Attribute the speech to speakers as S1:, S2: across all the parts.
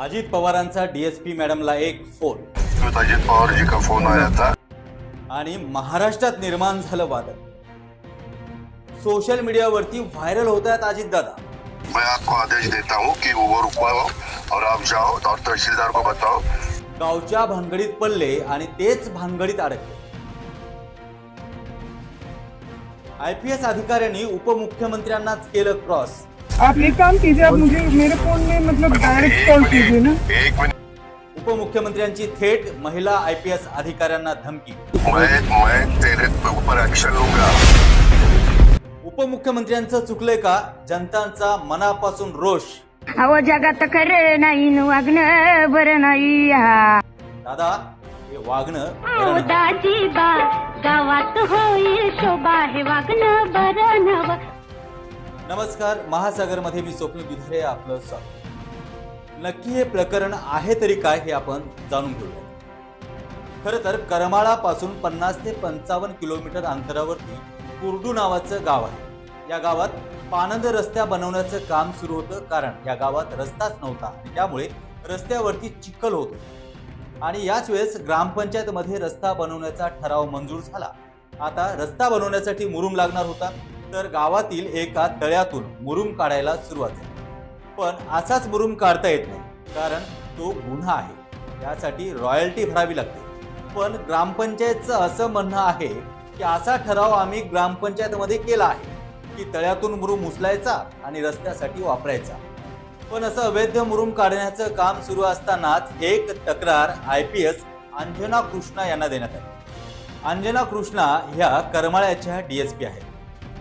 S1: अजित पवारांचा डीएसपी मॅडमला एक फोन.
S2: अजित पवार जी का फोन आया था
S1: आणि महाराष्ट्रात निर्माण झालं वादळ. सोशल मीडियावरती व्हायरल होत आहेत अजितदादा
S2: मैं आपको आदेश देता हूँ कि वो रुकवाओ और आप जाओ और तहसीलदार को बताओ।
S1: गावच्या भानगडीत पडले आणि तेच भानगडीत अडकले. आय पी एस अधिकाऱ्यांनी उपमुख्यमंत्र्यांनाच केलं क्रॉस.
S3: आप एक काम कीजिए आप मुझे मेरे फोन में मतलब डायरेक्ट कॉल कीजिए ना।
S2: एक मिनट
S1: उपमुख्यमंत्र्यांची थेट महिला आय पी एस अधिकाऱ्यांना धमकी।
S2: मैं मैं तेरे ऊपर एक्शन लूंगा।
S1: उपमुख्यमंत्र्यांचं चुकलंय का? जनतांचा मनापासून रोष।
S4: अहो जगात खरं नाही न वागणं बरं नाही हा.
S1: दादा हे वागणं बरं नाही.
S4: दाजी बा गावात होईल शोभा हे वागणं बरं नव
S1: नमस्कार महासागरमध्ये मी स्वप्न दुधारे आपलं स्वागत. नक्की हे प्रकरण आहे तरी काय हे आपण जाणून घेऊया खरं तर करमाळापासून पन्नास ते पंचावन्न किलोमीटर अंतरावरती कुर्डू नावाचं गाव आहे. या गावात पानंद रस्त्या बनवण्याचं काम सुरू होतं कारण या गावात रस्ताच नव्हता आणि त्यामुळे रस्त्यावरती चिखल होत. आणि याच वेळेस ग्रामपंचायतमध्ये रस्ता बनवण्याचा ठराव मंजूर झाला. आता रस्ता बनवण्यासाठी मुरुम लागणार होता. तर गावातील एका तळ्यातून मुरुम काढायला सुरुवात झाली. पण असाच मुरुम काढता येत नाही कारण तो गुन्हा आहे. त्यासाठी रॉयल्टी भरावी लागते. पण ग्रामपंचायतचं असं म्हणणं आहे की असा ठराव आम्ही ग्रामपंचायतमध्ये केला आहे की तळ्यातून मुरुम उचलायचा आणि रस्त्यासाठी वापरायचा. पण असं अवैध मुरुम काढण्याचं काम सुरू असतानाच एक तक्रार I P S Anjana Krishna यांना देण्यात आली. अंजना कृष्णा ह्या करमाळ्याच्या डी एस पी आहेत.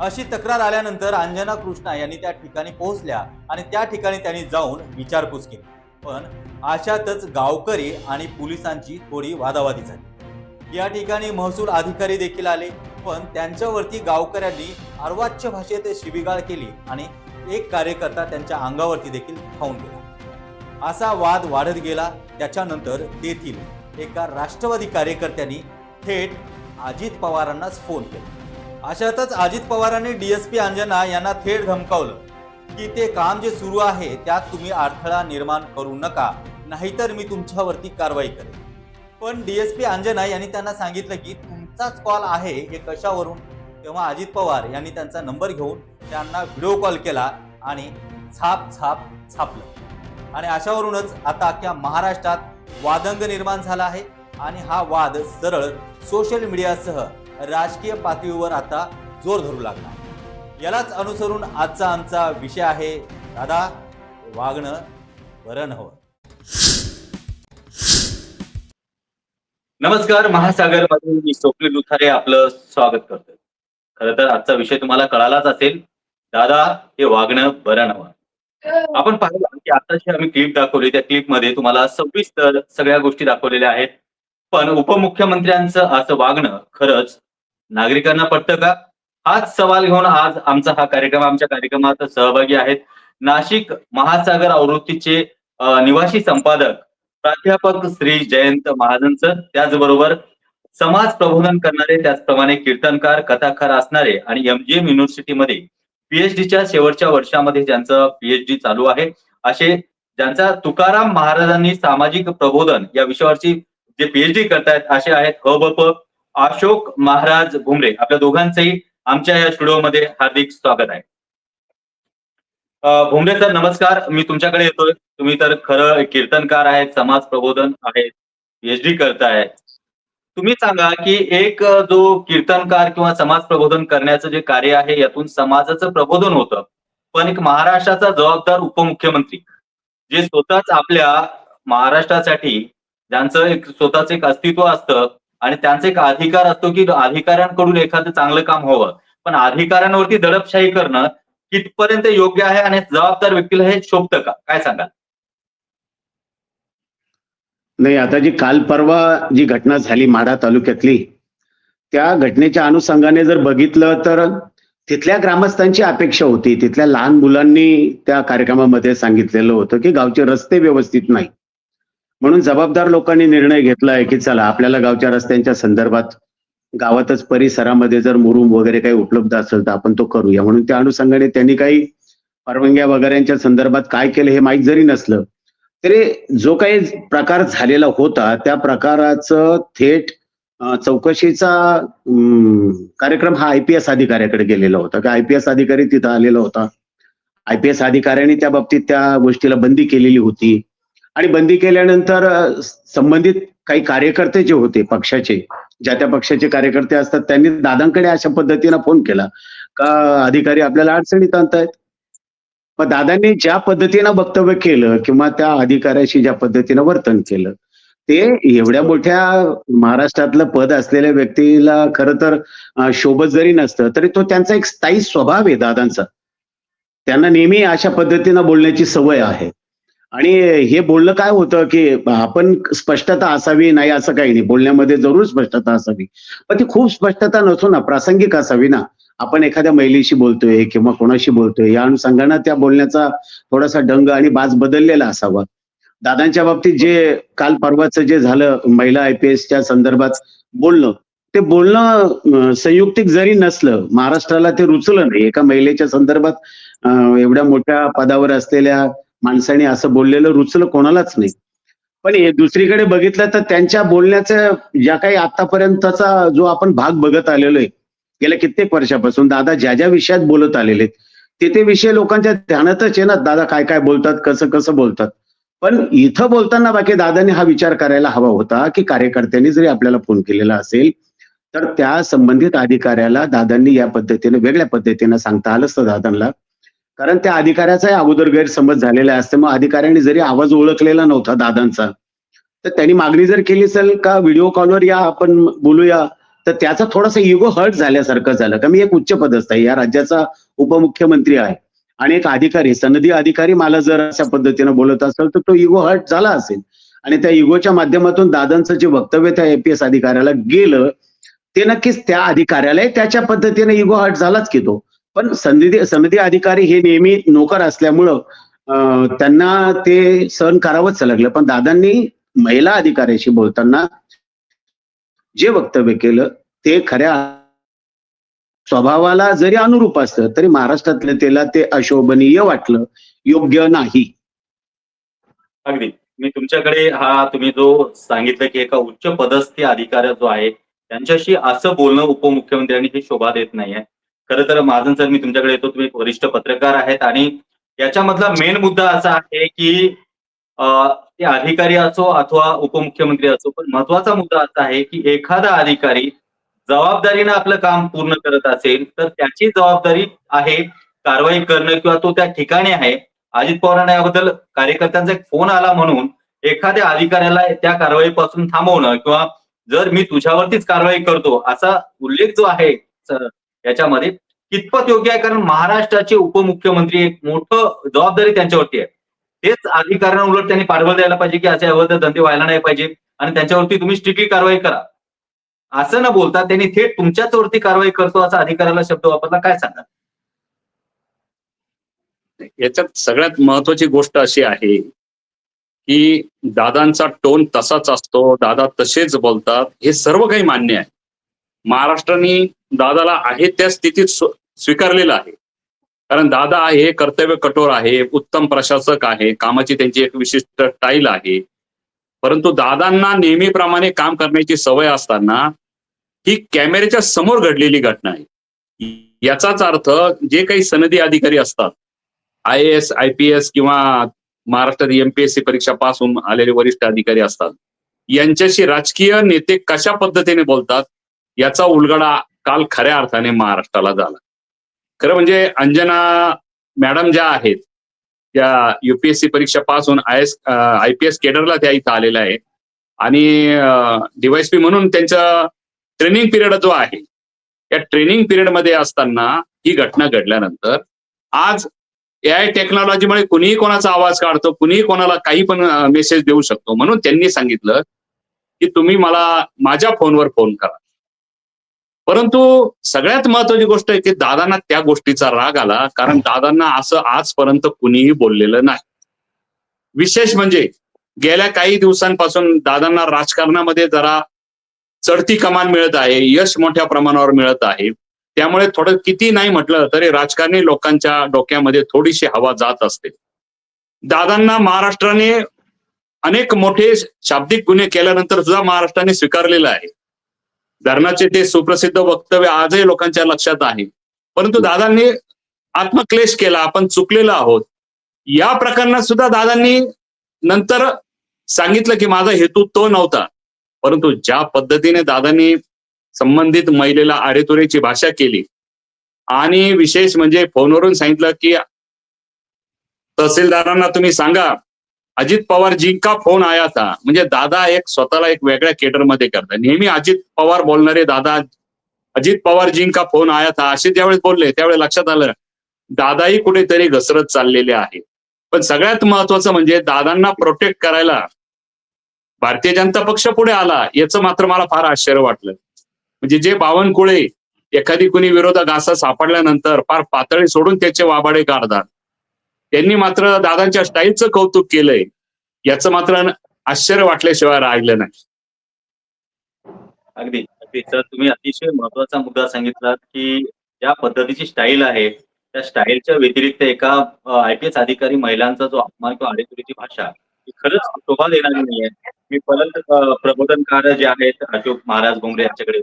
S1: अशी तक्रार आल्यानंतर अंजना कृष्णा यांनी त्या ठिकाणी पोहोचल्या आणि त्या ठिकाणी त्यांनी जाऊन विचारपूस केली. पण अशातच गावकरी आणि पोलिसांची थोडी वादावादी झाली. या ठिकाणी महसूल अधिकारी देखील आले पण त्यांच्यावरती गावकऱ्यांनी अर्वाच्य भाषेत शिबिगाळ केली आणि एक कार्यकर्ता त्यांच्या अंगावरती देखील खाऊन गेला. असा वाद वाढत गेला त्याच्यानंतर तेथील एका राष्ट्रवादी कार्यकर्त्यांनी थेट अजित पवारांनाच फोन केला. अशातच अजित पवारांनी डीएसपी अंजना यांना थेट धमकावलं की ते काम जे सुरू आहे त्यात तुम्ही अडथळा निर्माण करू नका नाहीतर मी तुमच्यावरती कारवाई करेन. पण डीएसपी अंजना यांनी त्यांना सांगितलं की तुमचाच कॉल आहे हे कशावरून? तेव्हा अजित पवार यांनी त्यांचा नंबर घेऊन त्यांना व्हिडिओ कॉल केला आणि छाप छाप छापलं आणि अशावरूनच आता अख्ख्या महाराष्ट्रात वादंग निर्माण झाला आहे आणि हा वाद सरळ सोशल मीडियासह राजकीय पातळीवर आता जोर धरू लागला. यालाच अनुसरून आजचा आमचा विषय आहे दादा वागणं बरं नव्हतं.
S5: नमस्कार महासागरमध्ये मी स्वप्नील लुथारे आपलं स्वागत करतोय. खर तर आजचा विषय तुम्हाला कळालाच असेल दादा हे वागणं बरं नवं आपण पाहिलं की आताची आम्ही क्लिप दाखवली त्या क्लिपमध्ये तुम्हाला सविस्तर सगळ्या गोष्टी दाखवलेल्या आहेत. पण उपमुख्यमंत्र्यांचं असं वागणं खरंच नागरिकांना पटतं का? हाच सवाल घेऊन आज आमचा हा कार्यक्रम आमच्या कार्यक्रमात सहभागी आहेत नाशिक महासागर आवृत्तीचे निवासी संपादक प्राध्यापक श्री जयंत महाजनचं. त्याचबरोबर समाज प्रबोधन करणारे त्याचप्रमाणे कीर्तनकार कथाकार असणारे आणि एमजीएम युनिव्हर्सिटीमध्ये पीएचडीच्या शेवटच्या वर्षामध्ये ज्यांचं पीएचडी चालू आहे असे ज्यांचा तुकाराम महाराजांनी सामाजिक प्रबोधन या विषयावरची जे पीएचडी करतायत असे आहेत ह भ प अशोक महाराज भुमरे आपल्या दोघांचंही आमच्या या स्टुडिओमध्ये हार्दिक स्वागत आहे. भुमरे सर नमस्कार. मी तुमच्याकडे येतोय. तुम्ही तर खरं कीर्तनकार आहेत समाज प्रबोधन आहेत पीएचडी करताय. तुम्ही सांगा की एक जो कीर्तनकार किंवा समाज प्रबोधन करण्याचं जे कार्य आहे यातून समाजाचं प्रबोधन होतं. पण एक महाराष्ट्राचा जबाबदार उपमुख्यमंत्री जे स्वतःच आपल्या महाराष्ट्रासाठी ज्यांचं एक स्वतःच एक अस्तित्व असतं आणि त्यांचा एक अधिकार असतो की अधिकाऱ्यांकडून एखादं चांगलं काम व्हावं पण अधिकाऱ्यांवरती दडपशाही करणं कितपर्यंत योग्य आहे आणि जबाबदार व्यक्तीला हे शोभतं का? काय सांगाल?
S6: नाही आता जी काल परवा जी घटना झाली माढा तालुक्यातली त्या घटनेच्या अनुषंगाने जर बघितलं तर तिथल्या ग्रामस्थांची अपेक्षा होती. तिथल्या लहान मुलांनी त्या कार्यक्रमामध्ये सांगितलेलं होतं की गावचे रस्ते व्यवस्थित नाही म्हणून जबाबदार लोकांनी निर्णय घेतला आहे की चला आपल्याला गावच्या रस्त्यांच्या संदर्भात गावातच परिसरामध्ये जर मुरुम वगैरे काही उपलब्ध असेल तर आपण तो करूया. म्हणून त्या अनुषंगाने त्यांनी काही परवानग्या वगैरेच्या संदर्भात काय केलं हे माहीत जरी नसलं तरी जो काही प्रकार झालेला होता त्या प्रकाराचं थेट चौकशीचा कार्यक्रम हा आय पी एस अधिकाऱ्याकडे गेलेला होता. का आय पी एस अधिकारी तिथं आलेला होता. आय पी एस अधिकाऱ्यांनी त्या बाबतीत त्या गोष्टीला बंदी केलेली होती. आणि बंदी केल्यानंतर संबंधित काही कार्यकर्ते जे होते पक्षाचे ज्या त्या पक्षाचे कार्यकर्ते असतात त्यांनी दादांकडे अशा पद्धतीनं फोन केला. का अधिकारी आपल्याला अडचणीत आणतायत? मग दादांनी ज्या पद्धतीनं वक्तव्य केलं किंवा त्या अधिकाऱ्याशी ज्या पद्धतीनं वर्तन केलं ते एवढ्या मोठ्या महाराष्ट्रातलं पद असलेल्या व्यक्तीला खरं तर शोभत जरी नसतं तरी तो त्यांचा एक स्थायी स्वभाव आहे दादांचा. त्यांना नेहमी अशा पद्धतीनं बोलण्याची सवय आहे. आणि हे बोलणं काय होतं की आपण स्पष्टता असावी नाही असं काही नाही. बोलण्यामध्ये जरूर स्पष्टता असावी. पण ती खूप स्पष्टता नसो ना प्रासंगिक असावी ना. आपण एखाद्या महिलेशी बोलतोय किंवा कोणाशी बोलतोय या अनुषंगानं त्या बोलण्याचा थोडासा ढंग आणि बाज बदललेला असावा. दादांच्या बाबतीत जे काल परवाचं जे झालं महिला आय पी एसच्या संदर्भात बोलणं ते बोलणं संयुक्तिक जरी नसलं महाराष्ट्राला ते रुचलं नाही. एका महिलेच्या संदर्भात एवढ्या मोठ्या पदावर असलेल्या माणसाने असं बोललेलं रुचलं कोणालाच नाही. पण हे दुसरीकडे बघितलं तर त्यांच्या बोलण्याचा ज्या काही आतापर्यंतचा जो आपण भाग बघत आलेलो आहे गेल्या कित्येक वर्षापासून दादा ज्या ज्या विषयात बोलत आलेले आहेत, ते ते विषय लोकांच्या ध्यानातच आहे ना दादा काय काय बोलतात कसं कसं बोलतात. पण इथं बोलताना बाकी दादाने हा विचार करायला हवा होता की कार्यकर्त्यांनी जरी आपल्याला फोन केलेला असेल तर त्या संबंधित अधिकाऱ्याला दादांनी या पद्धतीने वेगळ्या पद्धतीने सांगता आलं असतं दादांना. कारण त्या अधिकाऱ्याचाही अगोदर गैरसमज झालेला असते. मग अधिकाऱ्यांनी जरी आवाज ओळखलेला नव्हता दादांचा तर त्यांनी मागणी जर केली असेल का व्हिडिओ कॉलवर या आपण बोलूया तर त्याचा थोडासा इगो हर्ट झाल्यासारखं झालं. का मी एक उच्च पदस्थ आहे. या राज्याचा उपमुख्यमंत्री आहे. आणि एक अधिकारी सनदी अधिकारी मला जर अशा पद्धतीनं बोलत असेल तर तो इगो हर्ट झाला असेल. आणि त्या इगोच्या माध्यमातून दादांचं जे वक्तव्य त्या एपीएस अधिकाऱ्याला गेलं ते नक्कीच त्या अधिकाऱ्याला त्याच्या पद्धतीने इगो हर्ट झालाच की तो. पण संधी समिती अधिकारी हे नेहमी नोकर असल्यामुळं त्यांना ते सहन करावंच लागलं. पण दादांनी महिला अधिकाऱ्याशी बोलताना जे वक्तव्य केलं ते खऱ्या स्वभावाला जरी अनुरूप असतं तरी महाराष्ट्रातल्या त्याला ते अशोभनीय वाटलं योग्य नाही.
S5: अगदी. मी तुमच्याकडे हा तुम्ही जो सांगितलं की एका उच्च पदस्थी अधिकारी जो आहे त्यांच्याशी असं बोलणं उपमुख्यमंत्र्यांनी हे शोभा देत नाहीये. खरं तर महाजन सर मी तुमच्याकडे येतो. तुम्ही वरिष्ठ पत्रकार आहेत आणि याच्यामधला मेन मुद्दा असा आहे की ते अधिकारी असो अथवा उपमुख्यमंत्री असो पण महत्त्वाचा मुद्दा असा आहे की एखादा अधिकारी जबाबदारीनं आपलं काम पूर्ण करत असेल तर त्याची जबाबदारी आहे कारवाई करणं किंवा तो त्या ठिकाणी आहे. अजित पवारांना याबद्दल कार्यकर्त्यांचा एक फोन आला म्हणून एखाद्या अधिकाऱ्याला त्या कारवाईपासून थांबवणं किंवा जर मी तुझ्यावरतीच कारवाई करतो असा उल्लेख जो आहे याच्यामध्ये कितपत योग्य आहे? कारण महाराष्ट्राचे उपमुख्यमंत्री एक मोठं जबाबदारी त्यांच्यावरती आहे. तेच अधिकाऱ्यांना उलट त्यांनी पाठबळ द्यायला पाहिजे की असे अवैध धंदे व्हायला नाही पाहिजे आणि त्यांच्यावरती तुम्ही स्ट्रिक्टली कारवाई करा. असं न बोलता त्यांनी थेट तुमच्याच वरती कारवाई करतो असा अधिकाऱ्याला शब्द वापरला काय सांगा
S7: याच्यात सगळ्यात महत्वाची गोष्ट अशी आहे की दादांचा टोन तसाच असतो दादा तसेच बोलतात हे सर्व काही मान्य आहे. महाराष्ट्राने दादाला आहे त्या स्थितीत स्वीकारलेलं आहे. कारण दादा आहे कर्तव्य कठोर आहे उत्तम प्रशासक आहे कामाची त्यांची एक विशिष्ट टाईल आहे. परंतु दादांना नेहमीप्रमाणे काम करण्याची सवय असताना ही कॅमेऱ्याच्या समोर घडलेली घटना आहे. याचाच अर्थ जे काही सनदी अधिकारी असतात I S I P S किंवा महाराष्ट्रात एमपीएससी परीक्षा पास होऊन आलेले वरिष्ठ अधिकारी असतात यांच्याशी राजकीय नेते कशा पद्धतीने बोलतात याचा उलगडा काल खऱ्या अर्थाने महाराष्ट्राला झाला. खरं म्हणजे अंजना मॅडम ज्या आहेत त्या युपीएससी परीक्षा पास होऊन I S I P S केडरला त्या इथं आलेल्या आहे आणि डीवायसपी म्हणून त्यांचा ट्रेनिंग पिरियड जो आहे या ट्रेनिंग पिरियडमध्ये असताना ही घटना घडल्यानंतर आज ए आय टेक्नॉलॉजीमुळे कुणीही कोणाचा आवाज काढतो कुणीही कोणाला काही पण मेसेज देऊ शकतो. म्हणून त्यांनी सांगितलं की तुम्ही मला माझ्या फोनवर फोन करा. परंतु सगळ्यात महत्वाची गोष्ट आहे की दादांना त्या गोष्टीचा राग आला कारण दादांना असं आजपर्यंत कुणीही बोललेलं नाही. विशेष म्हणजे गेल्या काही दिवसांपासून दादांना राजकारणामध्ये जरा चढती कमान मिळत आहे यश मोठ्या प्रमाणावर मिळत आहे. त्यामुळे थोडं किती नाही म्हटलं तरी राजकारणी लोकांच्या डोक्यामध्ये थोडीशी हवा जात असते. दादांना महाराष्ट्राने अनेक मोठे शाब्दिक गुन्हे केल्यानंतर सुद्धा महाराष्ट्राने स्वीकारलेलं आहे. धरणाचे ते सुप्रसिद्ध वक्तव्य आजही लोकांच्या लक्षात आहे. परंतु दादांनी आत्मक्लेश केला आपण चुकलेलो आहोत. या प्रकरणात सुद्धा दादांनी नंतर सांगितलं की माझा हेतू तो नव्हता. परंतु ज्या पद्धतीने दादांनी संबंधित महिलेला आरेतुरेची भाषा केली आणि विशेष म्हणजे फोनवरून सांगितलं की तहसीलदारांना तुम्ही सांगा अजित पवार जी का फोन आया था. म्हणजे दादा एक स्वतःला एक वेगळ्या केटरमध्ये करतात नेहमी अजित पवार बोलणारे दादा अजित पवार जी का फोन आया था. असे ज्यावेळेस बोलले त्यावेळेस लक्षात आलं दादाही कुठेतरी घसरत चाललेले आहे पण सगळ्यात महत्वाचं म्हणजे दादांना प्रोटेक्ट करायला भारतीय जनता पक्ष पुढे आला याचं मात्र मला फार आश्चर्य वाटलं. म्हणजे जे बावनकुळे एखादी कुणी विरोधक असा सापडल्यानंतर फार पातळी सोडून त्याचे वाबाडे काढतात त्यांनी मात्र दादांच्या स्टाईलचं कौतुक केलंय. याचं मात्र आश्चर्य वाटल्याशिवाय राहिलं नाही.
S5: अगदी. अगदी. सर तुम्ही अतिशय महत्त्वाचा मुद्दा सांगितलात की ज्या पद्धतीची स्टाईल आहे त्या स्टाईलच्या व्यतिरिक्त एका आय पी एस अधिकारी महिलांचा जो अपमान किंवा आडेतुरीची भाषा ही खरंच शोभा देणारी नाही आहे मी परत प्रबोधनकार जे आहेत अशोक महाराज भोंगरे यांच्याकडे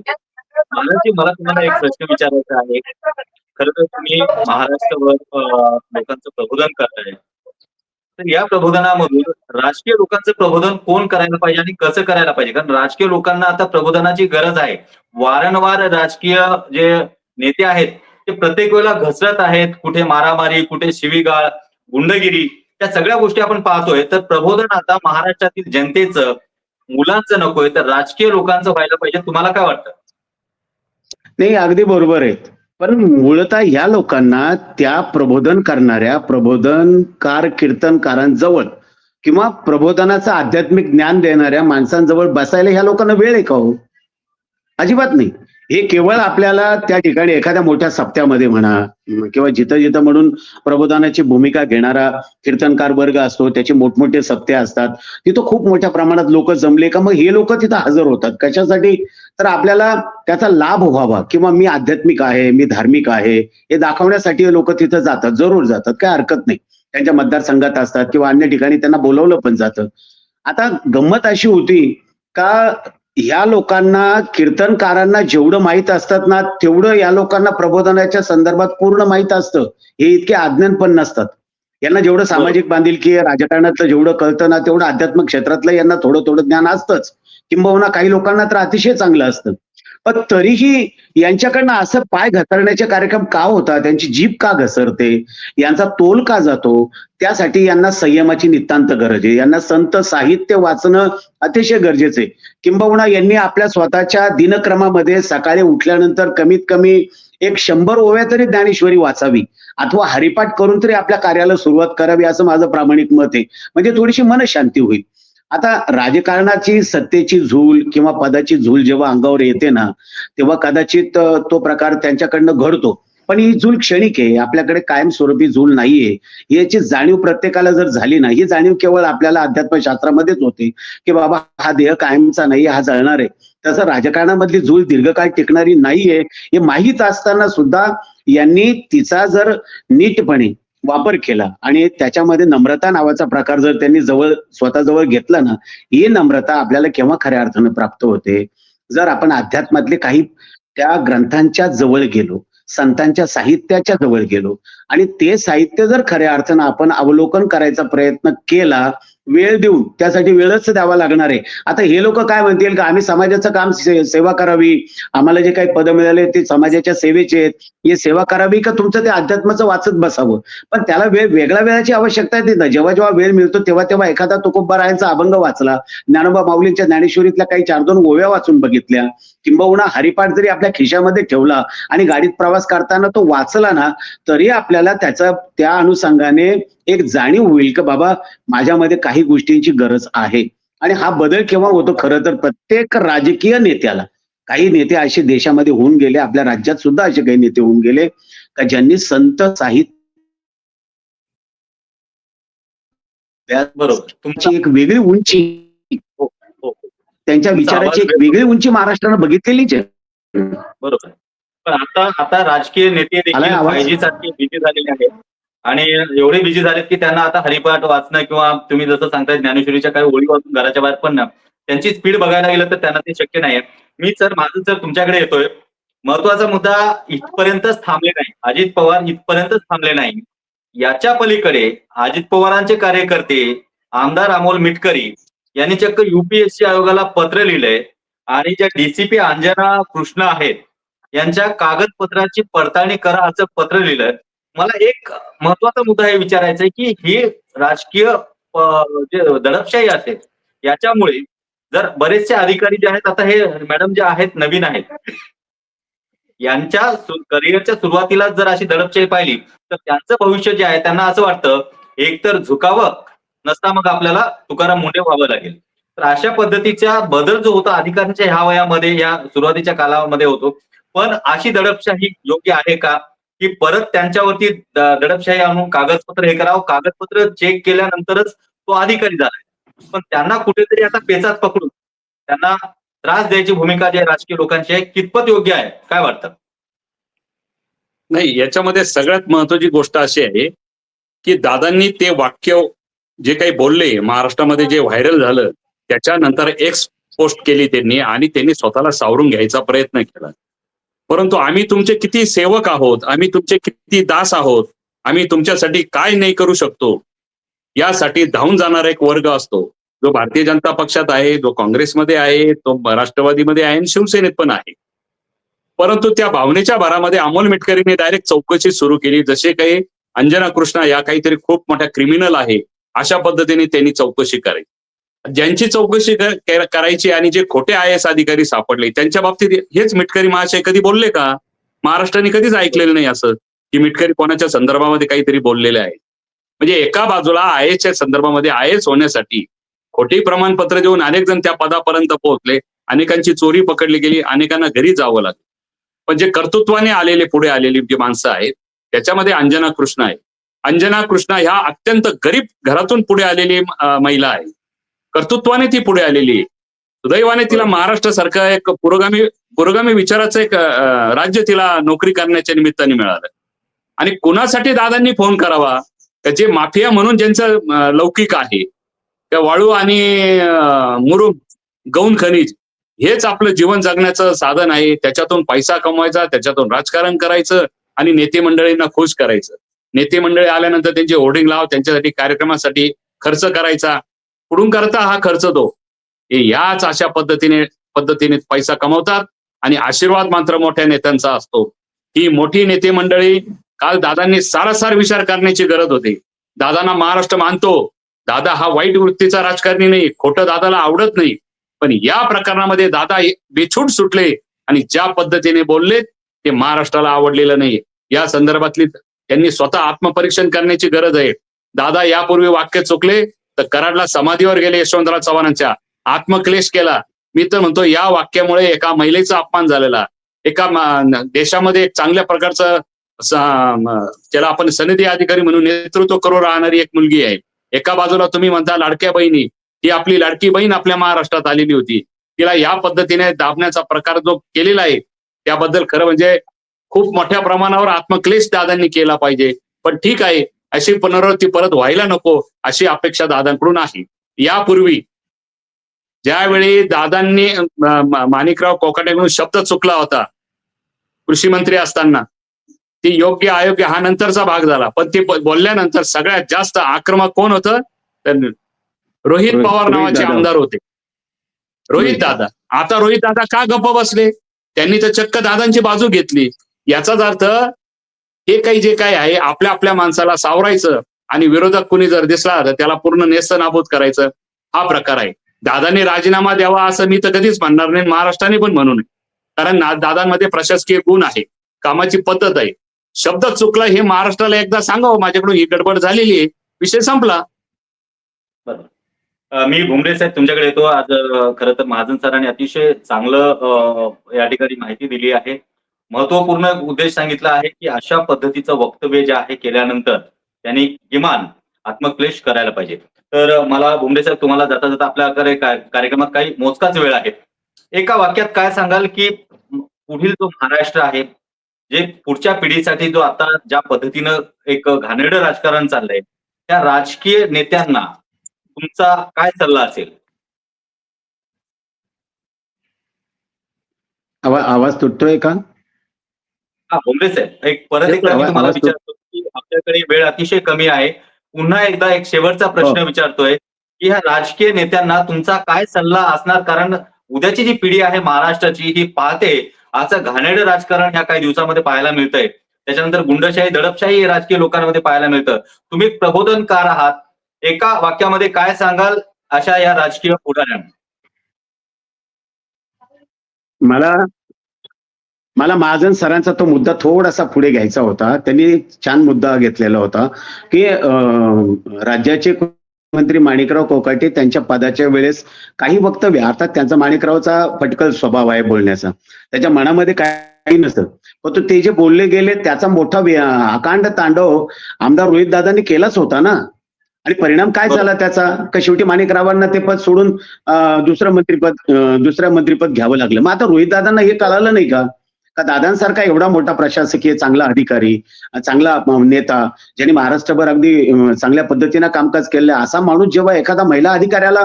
S5: मला तुम्हाला एक प्रश्न विचारायचा आहे. खर तर तुम्ही महाराष्ट्रभर लोकांचं प्रबोधन करताय. तर या प्रबोधनामधून राजकीय लोकांचं प्रबोधन कोण करायला पाहिजे आणि कसं करायला पाहिजे? कारण राजकीय लोकांना आता प्रबोधनाची गरज आहे. वारंवार राजकीय जे नेते आहेत ते प्रत्येक वेळेला घसरत आहेत. कुठे मारामारी कुठे शिवीगाळ गुंडगिरी त्या सगळ्या गोष्टी आपण पाहतोय. तर प्रबोधन आता महाराष्ट्रातील जनतेचं मुलांचं नकोय. तर राजकीय लोकांचं व्हायला पाहिजे. तुम्हाला काय वाटतं?
S6: नाही अगदी बरोबर आहे. पण मूळतः या लोकांना त्या प्रबोधन करणाऱ्या प्रबोधनकार कीर्तनकारांजवळ किंवा प्रबोधनाचं आध्यात्मिक ज्ञान देणाऱ्या माणसांजवळ बसायला ह्या लोकांना वेळ आहे का हो? अजिबात नाही. हे केवळ आपल्याला त्या ठिकाणी एखाद्या मोठ्या सप्त्यामध्ये म्हणा किंवा जिथं जिथं म्हणून प्रबोधनाची भूमिका घेणारा कीर्तनकार वर्ग असतो त्याचे मोठमोठे सप्ते असतात तिथं खूप मोठ्या प्रमाणात लोक जमले का? मग हे लोक तिथं हजर होतात. कशासाठी? तर आपल्याला त्याचा लाभ व्हावा किंवा मी आध्यात्मिक आहे मी धार्मिक आहे हे दाखवण्यासाठी लोक तिथं जातात जरूर जातात काय हरकत नाही. त्यांच्या मतदारसंघात असतात किंवा अन्य ठिकाणी त्यांना बोलवलं पण जातं. आता गंमत अशी होती का ह्या लोकांना कीर्तनकारांना जेवढं माहीत असतात ना तेवढं या लोकांना प्रबोधनाच्या संदर्भात पूर्ण माहीत असतं. हे इतके अज्ञान पण नसतात. यांना जेवढं सामाजिक बांधिलकी राजकारणातलं जेवढं कळतं ना तेवढं आध्यात्मिक क्षेत्रातलं यांना थोडं थोडं ज्ञान असतंच. किंबहुना काही लोकांना तर अतिशय चांगलं असतं. पण तरीही यांच्याकडनं असं पाय घसरण्याचे कार्यक्रम का होतात? त्यांची जीभ का घसरते? यांचा तोल का जातो? त्यासाठी यांना संयमाची नितांत गरज आहे. यांना संत साहित्य वाचणं अतिशय गरजेचं आहे. किंबहुना यांनी आपल्या स्वतःच्या दिनक्रमामध्ये सकाळी उठल्यानंतर कमीत कमी एक शंभर ओव्या तरी ज्ञानेश्वरी वाचावी अथवा हरिपाठ करून तरी आपल्या कार्याला सुरुवात करावी असं माझं प्रामाणिक मत आहे. म्हणजे थोडीशी मनशांती होईल. आता राजकारणाची सत्तेची झूल किंवा पदाची झूल जेव्हा अंगावर येते ना तेव्हा कदाचित तो प्रकार त्यांच्याकडनं घडतो. पण ही झूल क्षणिक आहे आपल्याकडे कायमस्वरूपी झूल नाहीये. याची जाणीव प्रत्येकाला जर झाली ना ही जाणीव केवळ आपल्याला अध्यात्मशास्त्रामध्येच होते की बाबा हा देह कायमचा नाही हा जळणार आहे. तसं राजकारणामधली झूल दीर्घकाळ टिकणारी नाहीये हे माहीत असताना सुद्धा यांनी तिचा जर नीटपणे वापर केला. आणि त्याच्यामध्ये नम्रता नावाचा प्रकार जर त्यांनी जवळ स्वतःजवळ घेतला ना ही नम्रता आपल्याला केव्हा खऱ्या अर्थानं प्राप्त होते? जर आपण अध्यात्मातले काही त्या ग्रंथांच्या जवळ गेलो संतांच्या साहित्याच्या जवळ गेलो आणि ते साहित्य जर खऱ्या अर्थानं आपण अवलोकन करायचा प्रयत्न केला वेळ देऊन त्यासाठी वेळच द्यावा लागणार आहे. आता हे लोक काय म्हणतील का आम्ही समाजाचं काम से- सेवा करावी? आम्हाला जे काही पद मिळाले ते समाजाच्या सेवेचे आहेत. हे सेवा करावी का तुमचं ते अध्यात्माचं वाचत बसावं? पण त्याला वेळ वेगळ्या वेळाची आवश्यकता येते ना. जेव्हा जेव्हा वेळ मिळतो तेव्हा तेव्हा एखादा तुकोबारायांचा अभंग वाचला. ज्ञानोबा माऊलींच्या ज्ञानेश्वरीतल्या काही चार दोन ओव्या वाचून बघितल्या. किंबहुना हरिपाठ जरी आपल्या खिशामध्ये ठेवला आणि गाडीत प्रवास करताना तो वाचला ना तरी आपल्याला त्याचा त्या अनुषंगाने एक जाणीव होईल की बाबा माझ्यामध्ये काही गोष्टींची गरज आहे. आणि हा बदल केव्हा होतो? खरं तर प्रत्येक राजकीय नेत्याला. काही नेते असे देशामध्ये होऊन गेले आपल्या राज्यात सुद्धा असे काही नेते होऊन गेले का ज्यांनी संत साहित्य
S5: बरोबर.
S6: एक वेगळी उंची. त्यांच्या विचाराची एक वेगळी उंची महाराष्ट्रानं बघितलेलीच आहे.
S5: बरोबर. पण आता आता राजकीय नेते देखील? फायजी बिझी झालेले आहेत आणि एवढे बिझी झालेत की त्यांना आता हरिपाठ वाचणं किंवा तुम्ही जसं सांगताय ज्ञानेश्वरीच्या काही ओळी वाचून घराच्या बाहेर पण त्यांची स्पीड बघायला गेलं तर त्यांना ते शक्य नाहीये. मी सर माझं सर तुमच्याकडे येतोय महत्त्वाचा मुद्दा इथपर्यंतच थांबले नाही. अजित पवार इथपर्यंतच थांबले नाही. याच्या पलीकडे अजित पवारांचे कार्यकर्ते आमदार अमोल मिटकरी यांनी चक्क युपीएससी आयोगाला पत्र लिहिलंय आणि ज्या डीसीपी अंजना कृष्ण आहेत यांच्या कागदपत्राची पडताळणी करा असं पत्र लिहिलंय. मला एक महत्त्वाचा मुद्दा हे विचारायचा आहे की ही राजकीय जे दडपशाही असेल याच्यामुळे जर बरेचसे अधिकारी जे आहेत आता हे मॅडम जे आहेत नवीन आहेत यांच्या करिअरच्या सुरुवातीला जर अशी दडपशाही पाहिली तर त्यांचं भविष्य जे आहे त्यांना असं वाटतं एकतर झुकावं नसता मग आपल्याला तुकाराम मुंडे व्हावं लागेल. तर अशा पद्धतीचा बदल जो होता अधिकाऱ्यांच्या ह्या वयामध्ये या सुरुवातीच्या कालामध्ये होतो पण अशी दडपशाही योग्य आहे का? की परत त्यांच्यावरती दडपशाही आणून कागदपत्र हे करावं. कागदपत्र चेक केल्यानंतरच तो अधिकारी झाला. पण त्यांना कुठेतरी आता पेचात पकडून त्यांना त्रास द्यायची भूमिका जी राजकीय लोकांची आहे कितपत योग्य आहे? काय वाटतं?
S7: नाही याच्यामध्ये सगळ्यात महत्वाची गोष्ट अशी आहे की दादांनी ते वाक्य जे काही बोलले महाराष्ट्रामध्ये जे व्हायरल झालं त्याच्यानंतर एक्स पोस्ट केली त्यांनी आणि त्यांनी स्वतःला सावरून घ्यायचा प्रयत्न केला. परंतु आम्ही तुमचे किती सेवक आहोत आम्ही तुमचे किती दास आहोत आम्ही तुमच्यासाठी काय नाही करू शकतो यासाठी धावून जाणारा एक वर्ग असतो. जो भारतीय जनता पक्षात आहे जो काँग्रेसमध्ये आहे तो राष्ट्रवादीमध्ये आहे आणि शिवसेनेत पण आहे. परंतु त्या भावनेच्या भरामध्ये अमोल मिटकरीने डायरेक्ट चौकशी सुरू केली. जसे काही अंजना कृष्णा या काहीतरी खूप मोठ्या क्रिमिनल आहे अशा पद्धतीने त्यांनी चौकशी करायची. ज्यांची चौकशी करायची आणि जे खोटे आय एस अधिकारी सापडले त्यांच्या बाबतीत हेच मिटकरी महाशय कधी बोलले का? महाराष्ट्राने कधीच ऐकलेलं नाही असं की मिटकरी कोणाच्या संदर्भामध्ये काहीतरी बोललेले आहे. म्हणजे एका बाजूला आय एसच्या संदर्भामध्ये आय एस होण्यासाठी खोटी प्रमाणपत्र देऊन अनेक जण त्या पदापर्यंत पोहोचले अनेकांची चोरी पकडली गेली अनेकांना घरी जावं लागलं. पण जे कर्तृत्वाने आलेले पुढे आलेली जी माणसं आहेत त्याच्यामध्ये अंजना कृष्ण आहे. अंजना कृष्णा ह्या अत्यंत गरीब घरातून पुढे आलेली महिला आहे. कर्तृत्वाने ती पुढे आलेली आहे. सुदैवाने तिला महाराष्ट्र सारखं एक पुरोगामी पुरोगामी विचाराचं एक राज्य तिला नोकरी करण्याच्या निमित्ताने मिळालं. आणि कुणासाठी दादांनी फोन करावा? त्याचे माफिया म्हणून ज्यांचं लौकिक आहे त्या वाळू आणि मुरुम गौण खनिज हेच आपलं जीवन जगण्याचं साधन आहे. त्याच्यातून पैसा कमवायचा त्याच्यातून राजकारण करायचं आणि नेते मंडळींना खुश करायचं. नेते मंडळी आल्यानंतर त्यांचे होर्डिंग लाव त्यांच्यासाठी कार्यक्रमासाठी खर्च करायचा. कुठून करता हा खर्च तो. हे याच अशा पद्धतीने पद्धतीने पैसा कमवतात आणि आशीर्वाद मात्र मोठ्या नेत्यांचा असतो. ही मोठी नेते मंडळी काल दादांनी सारासार विचार करण्याची गरज होती. दादांना महाराष्ट्र मानतो. दादा हा वाईट वृत्तीचा राजकारणी नाही खोटं दादाला आवडत नाही. पण या प्रकरणामध्ये दादा बेछूट सुटले आणि ज्या पद्धतीने बोलले ते महाराष्ट्राला आवडलेलं नाही. या संदर्भातली त्यांनी स्वतः आत्मपरीक्षण करण्याची गरज आहे. दादा यापूर्वी वाक्य चुकले तर कराडला समाधीवर गेले यशवंतराव चव्हाणांच्या. आत्मक्लेश केला. मी तर म्हणतो या वाक्यामुळे एका महिलेचा अपमान झालेला. एका देशामध्ये एक चांगल्या प्रकारचं त्याला आपण सनदी अधिकारी म्हणून नेतृत्व करू राहणारी एक मुलगी आहे. एका बाजूला तुम्ही म्हणता लाडक्या बहिणी ही आपली लाडकी बहीण आपल्या महाराष्ट्रात आलेली होती. तिला या पद्धतीने दाबण्याचा प्रकार जो केलेला आहे त्याबद्दल खरं म्हणजे खूप मोठ्या प्रमाणावर आत्मक्लेश दादांनी केला पाहिजे. पण ठीक आहे अशी पुनरावृत्ती परत व्हायला नको अशी अपेक्षा दादांकडून आहे. यापूर्वी ज्यावेळी दादांनी माणिकराव कोकाटेकडून शब्द चुकला होता कृषी मंत्री असताना ती योग्य अयोग्य हा नंतरचा भाग झाला. पण ते बोलल्यानंतर सगळ्यात जास्त आक्रमक कोण होतं? तर रोहित पवार नावाचे. आमदार होते. रोहित
S6: रोहित
S7: दादा. आता रोहित दादा का गप्प बसले? त्यांनी तर चक्क दादांची बाजू घेतली. याचाच अर्थ हे काही जे काय आहे आपल्या आपल्या माणसाला सावरायचं आणि विरोधक कुणी जर दिसला तर त्याला पूर्ण नेस्तनाबूत करायचं. हा प्रकार आहे. दादांनी राजीनामा द्यावा असं मी तर कधीच म्हणणार नाही महाराष्ट्राने पण म्हणू नये. कारण दादांमध्ये प्रशासकीय गुण आहे. कामाची पद्धत आहे. शब्द चुकला हे महाराष्ट्राला एकदा सांगावं हो, माझ्याकडून ही गडबड झालेली आहे. विषय संपला.
S5: मी भुमरे साहेब तुमच्याकडे येतो. आज खरं तर महाजन सरांनी अतिशय चांगलं या ठिकाणी माहिती दिली आहे. महत्त्वपूर्ण उद्देश सांगितला आहे की अशा पद्धतीचं वक्तव्य जे आहे केल्यानंतर त्यांनी किमान आत्मक्लेश करायला पाहिजे. तर मला भुमरे साहेब तुम्हाला जाता जाता आपल्याकडे कार्यक्रमात काही मोजकाच वेळ आहे. एका वाक्यात काय सांगाल की पुढील जो महाराष्ट्र आहे जे पुढच्या पिढीसाठी जो आता ज्या पद्धतीनं एक घाणेरडं राजकारण चाललंय त्या राजकीय नेत्यांना तुमचा काय सल्ला असेल?
S6: आवाज तुटतोय का?
S5: हा साहेब एक परत एकदा मी तुम्हाला विचारतो की आपल्याकडे वेळ अतिशय कमी आहे. पुन्हा एकदा एक शेवटचा प्रश्न
S6: हो.
S5: विचारतोय की ह्या राजकीय नेत्यांना तुमचा काय सल्ला असणार? कारण उद्याची जी पिढी आहे महाराष्ट्राची ही पाहते. आजचं घाणेरडं राजकारण या काही दिवसामध्ये पाहायला मिळतंय. त्याच्यानंतर गुंडशाही दडपशाही हे राजकीय लोकांमध्ये पाहायला मिळतं. तुम्ही प्रबोधनकार आहात. एका वाक्यामध्ये काय सांगाल अशा या राजकीय पुढाऱ्यांना?
S6: मला मला महाजन सरांचा तो मुद्दा थोडासा पुढे घ्यायचा होता. त्यांनी छान मुद्दा घेतलेला होता की राज्याचे मंत्री माणिकराव कोकाटे त्यांच्या पदाच्या वेळेस काही वक्तव्य अर्थात त्यांचा माणिकरावचा फटकल स्वभाव आहे बोलण्याचा. त्याच्या मनामध्ये काही नसतं. पण तो ते जे बोलले गेले त्याचा मोठा अकांड तांडव आमदार रोहित दादांनी केलाच होता ना? आणि परिणाम काय झाला त्याचा? का शेवटी माणिकरावांना ते पद सोडून दुसरं मंत्रीपद दुसरं मंत्रीपद घ्यावं लागलं? मग आता रोहित दादांना हे कळालं नाही का? का दादांसारखा एवढा मोठा प्रशासकीय चांगला अधिकारी चांगला नेता ज्यांनी महाराष्ट्रभर अगदी चांगल्या पद्धतीनं कामकाज केलेलं आहे असा माणूस जेव्हा एखादा महिला अधिकाऱ्याला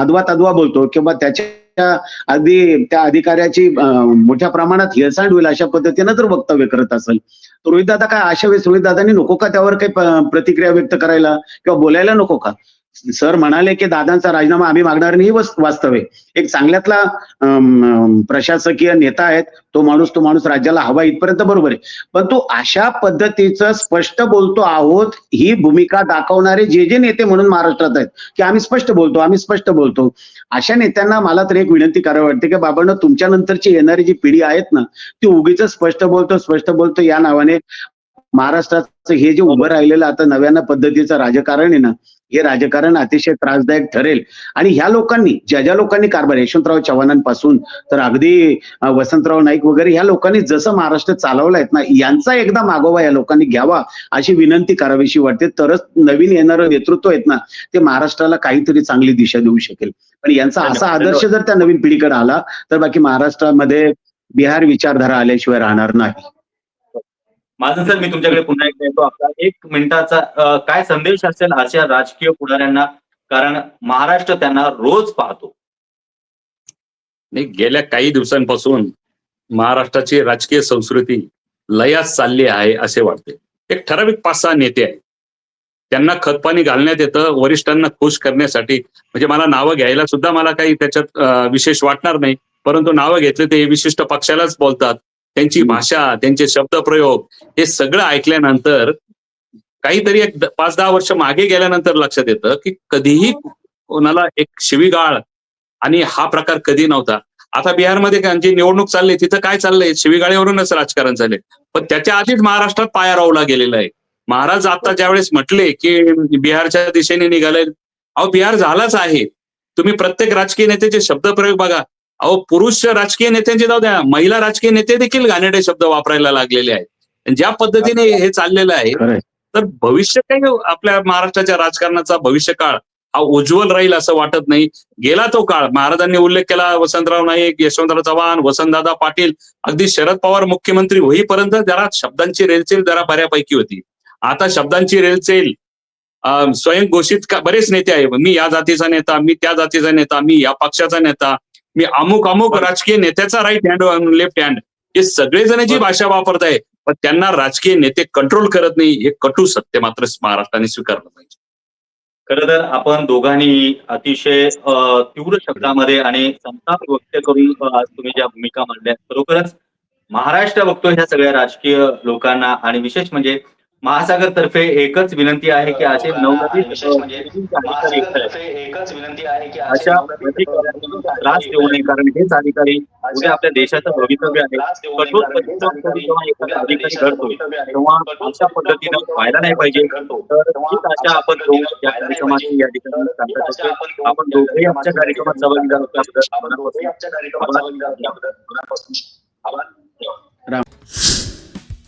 S6: अदवा तदवा बोलतो किंवा त्याच्या अगदी त्या अधिकाऱ्याची मोठ्या प्रमाणात हेळसांड होईल अशा पद्धतीनं जर वक्तव्य करत असेल तर रोहित दादा काय अशा वेळेस रोहित नको का त्यावर काही प्रतिक्रिया व्यक्त करायला किंवा बोलायला नको का? सर म्हणाले की दादांचा राजीनामा आम्ही मागणार नाही वास्तव आहे. एक चांगल्यातला प्रशासकीय नेता आहेत तो माणूस तो माणूस राज्याला हवा इथपर्यंत बरोबर आहे. पण तो अशा पद्धतीचं स्पष्ट बोलतो आहोत ही भूमिका दाखवणारे जे जे नेते म्हणून महाराष्ट्रात आहेत की आम्ही स्पष्ट बोलतो आम्ही स्पष्ट बोलतो. अशा नेत्यांना मला तर एक विनंती करावी वाटते की बाबांना तुमच्या नंतरची येणारी जी पिढी आहेत ना ती उगीच स्पष्ट बोलतो स्पष्ट बोलतो या नावाने महाराष्ट्राचं हे जे उभं राहिलेलं आता नव्यानं पद्धतीचं राजकारण आहे ना हे राजकारण अतिशय त्रासदायक ठरेल. आणि ह्या लोकांनी ज्या ज्या लोकांनी कारभार यशवंतराव चव्हाणांपासून तर अगदी वसंतराव नाईक वगैरे ह्या लोकांनी जसं महाराष्ट्र चालवलायत ना यांचा एकदा मागोवा या लोकांनी घ्यावा अशी विनंती करावीशी वाटते. तरच नवीन येणारं नेतृत्व आहेत ना ते महाराष्ट्राला काहीतरी चांगली दिशा देऊ शकेल. पण यांचा असा आदर्श जर त्या नवीन पिढीकडे आला तर बाकी महाराष्ट्रामध्ये बिहार विचारधारा आल्याशिवाय राहणार नाही.
S5: माझं सर मी तुमच्याकडे पुन्हा एकदा येतो. आपला एक मिनिटाचा काय संदेश असेल अशा राजकीय पुढाऱ्यांना? कारण महाराष्ट्र त्यांना रोज पाहतो.
S7: गेल्या काही दिवसांपासून महाराष्ट्राची राजकीय संस्कृती लयास चालली आहे असे वाटते. एक ठराविक पाच सहा नेते आहेत. त्यांना खतपाणी घालण्यात येतं वरिष्ठांना खुश करण्यासाठी. म्हणजे मला नावं घ्यायला सुद्धा मला काही त्याच्यात विशेष वाटणार नाही. परंतु नावं घेतले ते विशिष्ट पक्षालाच बोलतात. त्यांची भाषा त्यांचे शब्दप्रयोग हे सगळं ऐकल्यानंतर काहीतरी एक पाच दहा वर्ष मागे गेल्यानंतर लक्षात येतं की कधीही कोणाला एक शिवीगाळ आणि हा प्रकार कधी नव्हता. आता बिहारमध्ये जी निवडणूक चालली तिथं काय चाललंय? शिवीगाळीवरूनच राजकारण चाललंय. पण त्याच्या आधीच महाराष्ट्रात पाया रावला गेलेला आहे. महाराज आता ज्यावेळेस म्हटले की बिहारच्या दिशेने निघाले अहो बिहार झालाच आहे. तुम्ही प्रत्येक राजकीय नेत्याचे शब्दप्रयोग बघा. अहो पुरुष राजकीय नेत्यांचे जाऊ द्या. महिला राजकीय नेते देखील घाणेरडे शब्द वापरायला लागलेले आहेत. ज्या पद्धतीने हे चाललेलं आहे तर भविष्य काही आपल्या महाराष्ट्राच्या राजकारणाचा भविष्य काळ हा उज्ज्वल राहील असं वाटत नाही. गेला तो काळ. महाराजांनी उल्लेख केला वसंतराव नाईक यशवंतराव चव्हाण वसंतदादा पाटील. अगदी शरद पवार मुख्यमंत्री होईपर्यंत जरा शब्दांची रेलचेल जरा बऱ्यापैकी होती. आता शब्दांची रेलचेल स्वयंघोषित का- बरेच नेते आहे. मी या जातीचा नेता मी त्या जातीचा नेता मी या पक्षाचा नेता. मी अमुक अमुक राजकीय नेत्याचा राईट हँड लेफ्ट हँड हे सगळेजण जी भाषा वापरत आहे पण त्यांना राजकीय नेते कंट्रोल करत नाही हे कटू सत्य मात्र महाराष्ट्राने स्वीकारलं पाहिजे.
S5: खरं तर आपण दोघांनी अतिशय तीव्र शब्दामध्ये आणि संताप व्यक्त करून आज तुम्ही ज्या भूमिका मांडल्या खरोखरच महाराष्ट्र बघतो ह्या सगळ्या राजकीय लोकांना आणि विशेष म्हणजे महासागर तर्फे एकच विनंती आहे की असे नवनवीन अधिकारी आहेत. अशा अधिकाऱ्यांना त्रास देऊ नये कारण हेच अधिकारी उद्या आपल्या देशाचं भवितव्य आहे. कठोर जेव्हा एखादा अधिकारी घडतोय. तेव्हा अशा पद्धतीनं व्हायला नाही पाहिजे. तर हीच आशा आपण या कार्यक्रमाची या ठिकाणी आपण दोघेही आमच्या कार्यक्रमात सहभागी झालो त्याबद्दल मनापासून आभार.
S6: राम.